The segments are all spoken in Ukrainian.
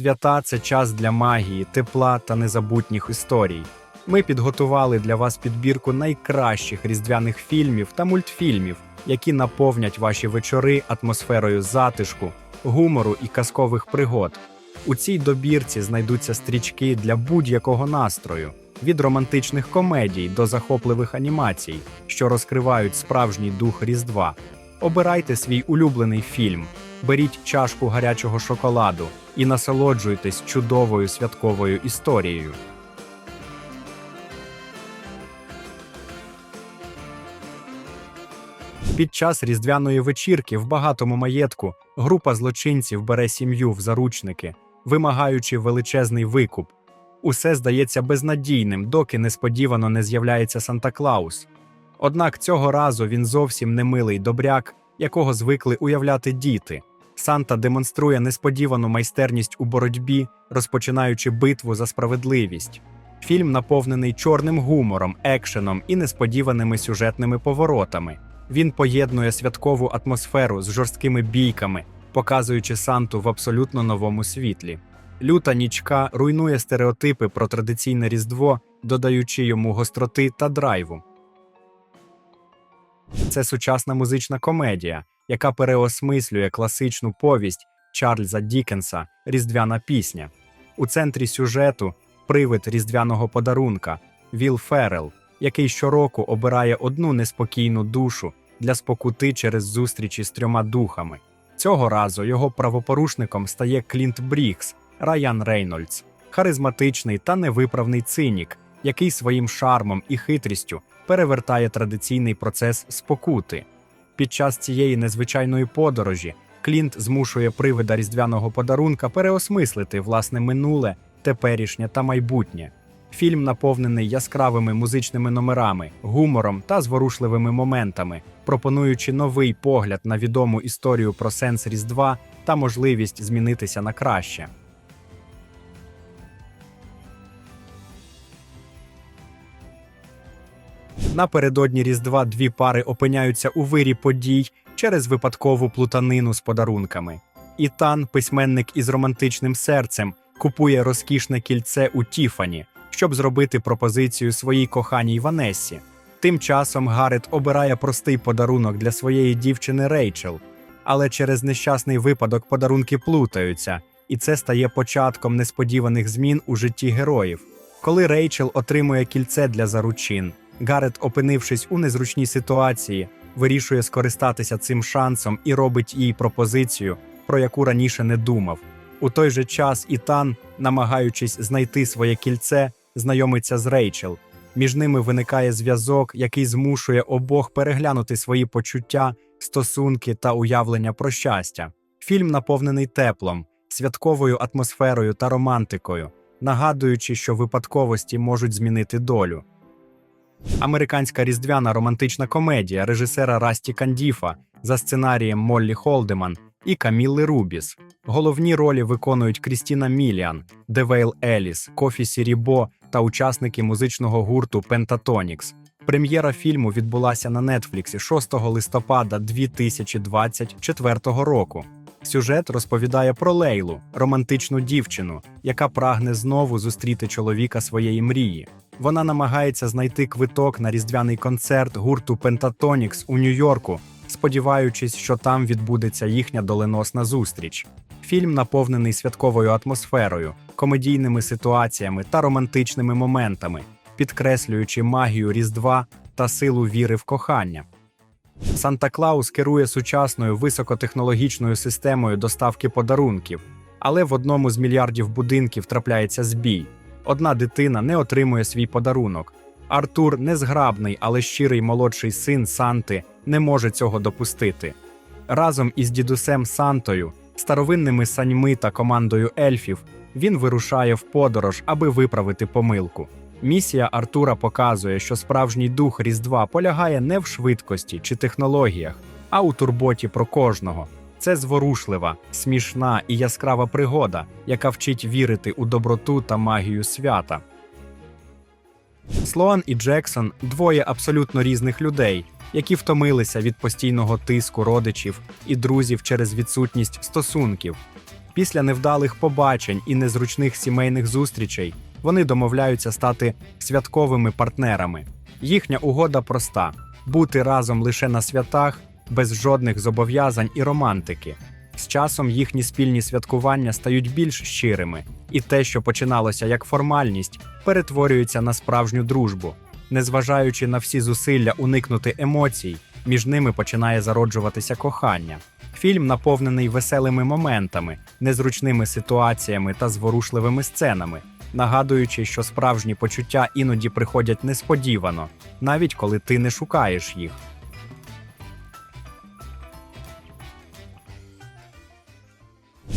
Свята це час для магії, тепла та незабутніх історій. Ми підготували для вас підбірку найкращих різдвяних фільмів та мультфільмів, які наповнять ваші вечори атмосферою затишку, гумору і казкових пригод. У цій добірці знайдуться стрічки для будь-якого настрою, від романтичних комедій до захопливих анімацій, що розкривають справжній дух Різдва. Обирайте свій улюблений фільм, беріть чашку гарячого шоколаду і насолоджуйтесь чудовою святковою історією. Під час різдвяної вечірки в багатому маєтку група злочинців бере сім'ю в заручники, вимагаючи величезний викуп. Усе здається безнадійним, доки несподівано не з'являється Санта Клаус. Однак цього разу він зовсім не милий добряк, якого звикли уявляти діти. Санта демонструє несподівану майстерність у боротьбі, розпочинаючи битву за справедливість. Фільм наповнений чорним гумором, екшеном і несподіваними сюжетними поворотами. Він поєднує святкову атмосферу з жорсткими бійками, показуючи Санту в абсолютно новому світлі. Люта нічка руйнує стереотипи про традиційне Різдво, додаючи йому гостроти та драйву. Це сучасна музична комедія, яка переосмислює класичну повість Чарльза Дікенса Різдвяна пісня. У центрі сюжету привид різдвяного подарунка Віл Феррел, який щороку обирає одну неспокійну душу для спокути через зустрічі з трьома духами. Цього разу його правопорушником стає Клінт Брікс, Райан Рейнольдс, харизматичний та невиправний цинік, який своїм шармом і хитрістю перевертає традиційний процес спокути. Під час цієї незвичайної подорожі Клінт змушує привида різдвяного подарунка переосмислити власне минуле, теперішнє та майбутнє. Фільм наповнений яскравими музичними номерами, гумором та зворушливими моментами, пропонуючи новий погляд на відому історію про сенс Різдва та можливість змінитися на краще. Напередодні Різдва дві пари опиняються у вирі подій через випадкову плутанину з подарунками. Ітан, письменник із романтичним серцем, купує розкішне кільце у Тіфані, щоб зробити пропозицію своїй коханій Ванессі. Тим часом Гарет обирає простий подарунок для своєї дівчини Рейчел, але через нещасний випадок подарунки плутаються, і це стає початком несподіваних змін у житті героїв. Коли Рейчел отримує кільце для заручин, Гарет, опинившись у незручній ситуації, вирішує скористатися цим шансом і робить їй пропозицію, про яку раніше не думав. У той же час Ітан, намагаючись знайти своє кільце, знайомиться з Рейчел. Між ними виникає зв'язок, який змушує обох переглянути свої почуття, стосунки та уявлення про щастя. Фільм наповнений теплом, святковою атмосферою та романтикою, нагадуючи, що випадковості можуть змінити долю. Американська різдвяна романтична комедія режисера Расті Кандіфа за сценарієм Моллі Холдеман і Камілли Рубіс. Головні ролі виконують Крістіна Міліан, Девейл Еліс, Кофі Сірібо та учасники музичного гурту Pentatonix. Прем'єра фільму відбулася на Нетфліксі 6 листопада 2024 року. Сюжет розповідає про Лейлу, романтичну дівчину, яка прагне знову зустріти чоловіка своєї мрії. Вона намагається знайти квиток на різдвяний концерт гурту Pentatonix у Нью-Йорку, сподіваючись, що там відбудеться їхня доленосна зустріч. Фільм наповнений святковою атмосферою, комедійними ситуаціями та романтичними моментами, підкреслюючи магію Різдва та силу віри в кохання. Санта Клаус керує сучасною високотехнологічною системою доставки подарунків, але в одному з мільярдів будинків трапляється збій. Одна дитина не отримує свій подарунок. Артур незграбний, але щирий молодший син Санти не може цього допустити. Разом із дідусем Сантою, старовинними саньми та командою ельфів він вирушає в подорож, аби виправити помилку. Місія Артура показує, що справжній дух Різдва полягає не в швидкості чи технологіях, а у турботі про кожного. Це зворушлива, смішна і яскрава пригода, яка вчить вірити у доброту та магію свята. Слоан і Джексон двоє абсолютно різних людей, які втомилися від постійного тиску родичів і друзів через відсутність стосунків. Після невдалих побачень і незручних сімейних зустрічей вони домовляються стати святковими партнерами. Їхня угода проста: бути разом лише на святах, без жодних зобов'язань і романтики. З часом їхні спільні святкування стають більш щирими, і те, що починалося як формальність, перетворюється на справжню дружбу. Незважаючи на всі зусилля уникнути емоцій, між ними починає зароджуватися кохання. Фільм наповнений веселими моментами, незручними ситуаціями та зворушливими сценами, нагадуючи, що справжні почуття іноді приходять несподівано, навіть коли ти не шукаєш їх.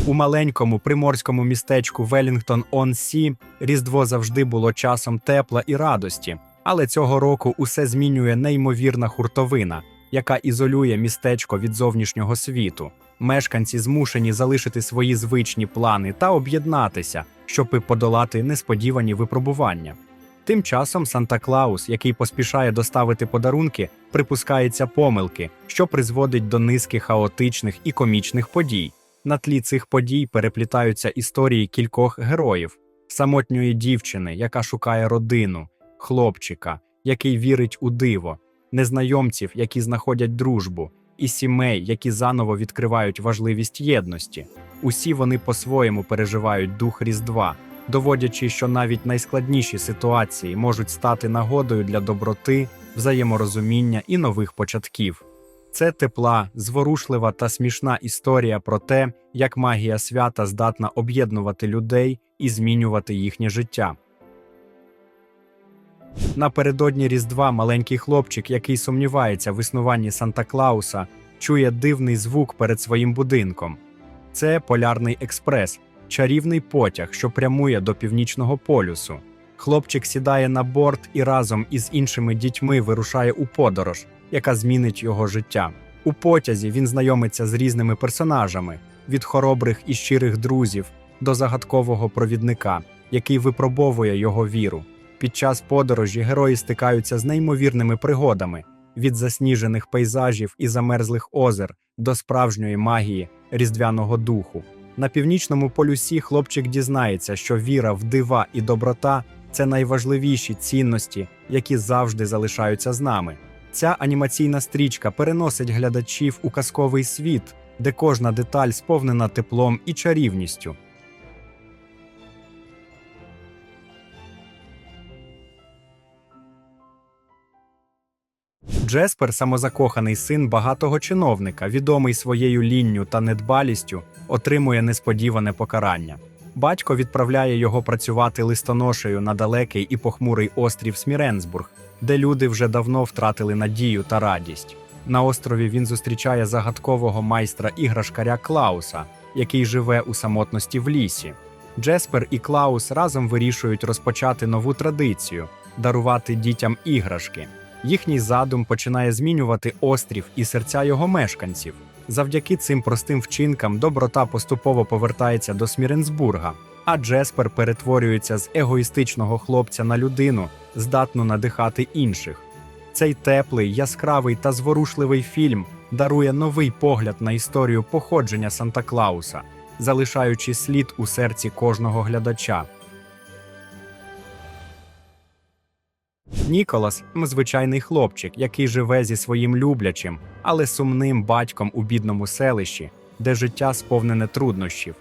У маленькому приморському містечку Велінгтон он Сі Різдво завжди було часом тепла і радості, але цього року усе змінює неймовірна хуртовина, яка ізолює містечко від зовнішнього світу. Мешканці змушені залишити свої звичні плани та об'єднатися, щоби подолати несподівані випробування. Тим часом Санта Клаус, який поспішає доставити подарунки, припускається помилки, що призводить до низки хаотичних і комічних подій. На тлі цих подій переплітаються історії кількох героїв: самотньої дівчини, яка шукає родину, хлопчика, який вірить у диво, незнайомців, які знаходять дружбу, і сімей, які заново відкривають важливість єдності. Усі вони по-своєму переживають дух Різдва, доводячи, що навіть найскладніші ситуації можуть стати нагодою для доброти, взаєморозуміння і нових початків. Це тепла, зворушлива та смішна історія про те, як магія свята здатна об'єднувати людей і змінювати їхнє життя. Напередодні Різдва маленький хлопчик, який сумнівається в існуванні Санта Клауса, чує дивний звук перед своїм будинком. Це полярний експрес, чарівний потяг, що прямує до північного полюсу. Хлопчик сідає на борт і разом із іншими дітьми вирушає у подорож, яка змінить його життя. У потязі він знайомиться з різними персонажами від хоробрих і щирих друзів до загадкового провідника, який випробовує його віру. Під час подорожі герої стикаються з неймовірними пригодами від засніжених пейзажів і замерзлих озер до справжньої магії різдвяного духу. На північному полюсі хлопчик дізнається, що віра в дива і доброта це найважливіші цінності, які завжди залишаються з нами. Ця анімаційна стрічка переносить глядачів у казковий світ, де кожна деталь сповнена теплом і чарівністю. Джеспер, самозакоханий син багатого чиновника, відомий своєю лінню та недбалістю, отримує несподіване покарання. Батько відправляє його працювати листоношею на далекий і похмурий острів Сміренсбург, де люди вже давно втратили надію та радість. На острові він зустрічає загадкового майстра іграшкаря Клауса, який живе у самотності в лісі. Джеспер і Клаус разом вирішують розпочати нову традицію дарувати дітям іграшки. Їхній задум починає змінювати острів і серця його мешканців. Завдяки цим простим вчинкам доброта поступово повертається до Сміренсбурга, а Джеспер перетворюється з егоїстичного хлопця на людину, здатну надихати інших. Цей теплий, яскравий та зворушливий фільм дарує новий погляд на історію походження Санта Клауса, залишаючи слід у серці кожного глядача. Ніколас звичайний хлопчик, який живе зі своїм люблячим, але сумним батьком у бідному селищі, де життя сповнене труднощів.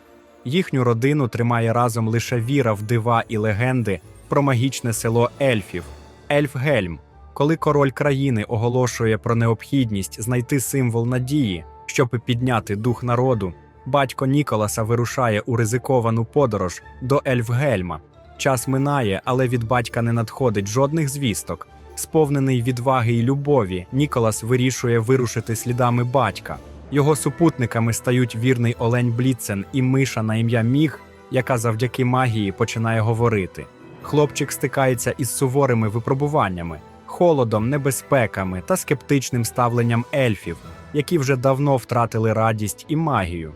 Їхню родину тримає разом лише віра в дива і легенди про магічне село ельфів Ельфгельм. Коли король країни оголошує про необхідність знайти символ надії, щоб підняти дух народу, батько Ніколаса вирушає у ризиковану подорож до Ельфгельма. Час минає, але від батька не надходить жодних звісток. Сповнений відваги й любові, Ніколас вирішує вирушити слідами батька. Його супутниками стають вірний Олень Бліцен і миша на ім'я Міг, яка завдяки магії починає говорити. Хлопчик стикається із суворими випробуваннями, холодом, небезпеками та скептичним ставленням ельфів, які вже давно втратили радість і магію.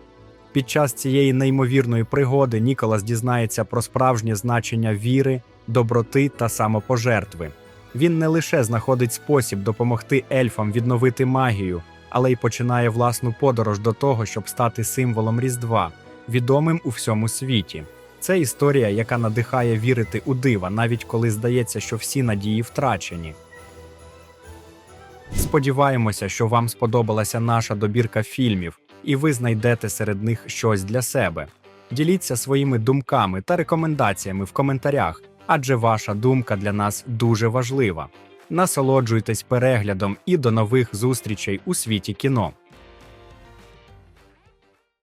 Під час цієї неймовірної пригоди Ніколас дізнається про справжнє значення віри, доброти та самопожертви. Він не лише знаходить спосіб допомогти ельфам відновити магію, але й починає власну подорож до того, щоб стати символом Різдва. відомим у всьому світі. Це історія, яка надихає вірити у дива, навіть коли здається, що всі надії втрачені. Сподіваємося, що вам сподобалася наша добірка фільмів, і ви знайдете серед них щось для себе. Діліться своїми думками та рекомендаціями в коментарях, адже ваша думка для нас дуже важлива. Насолоджуйтесь переглядом і до нових зустрічей у світі кіно.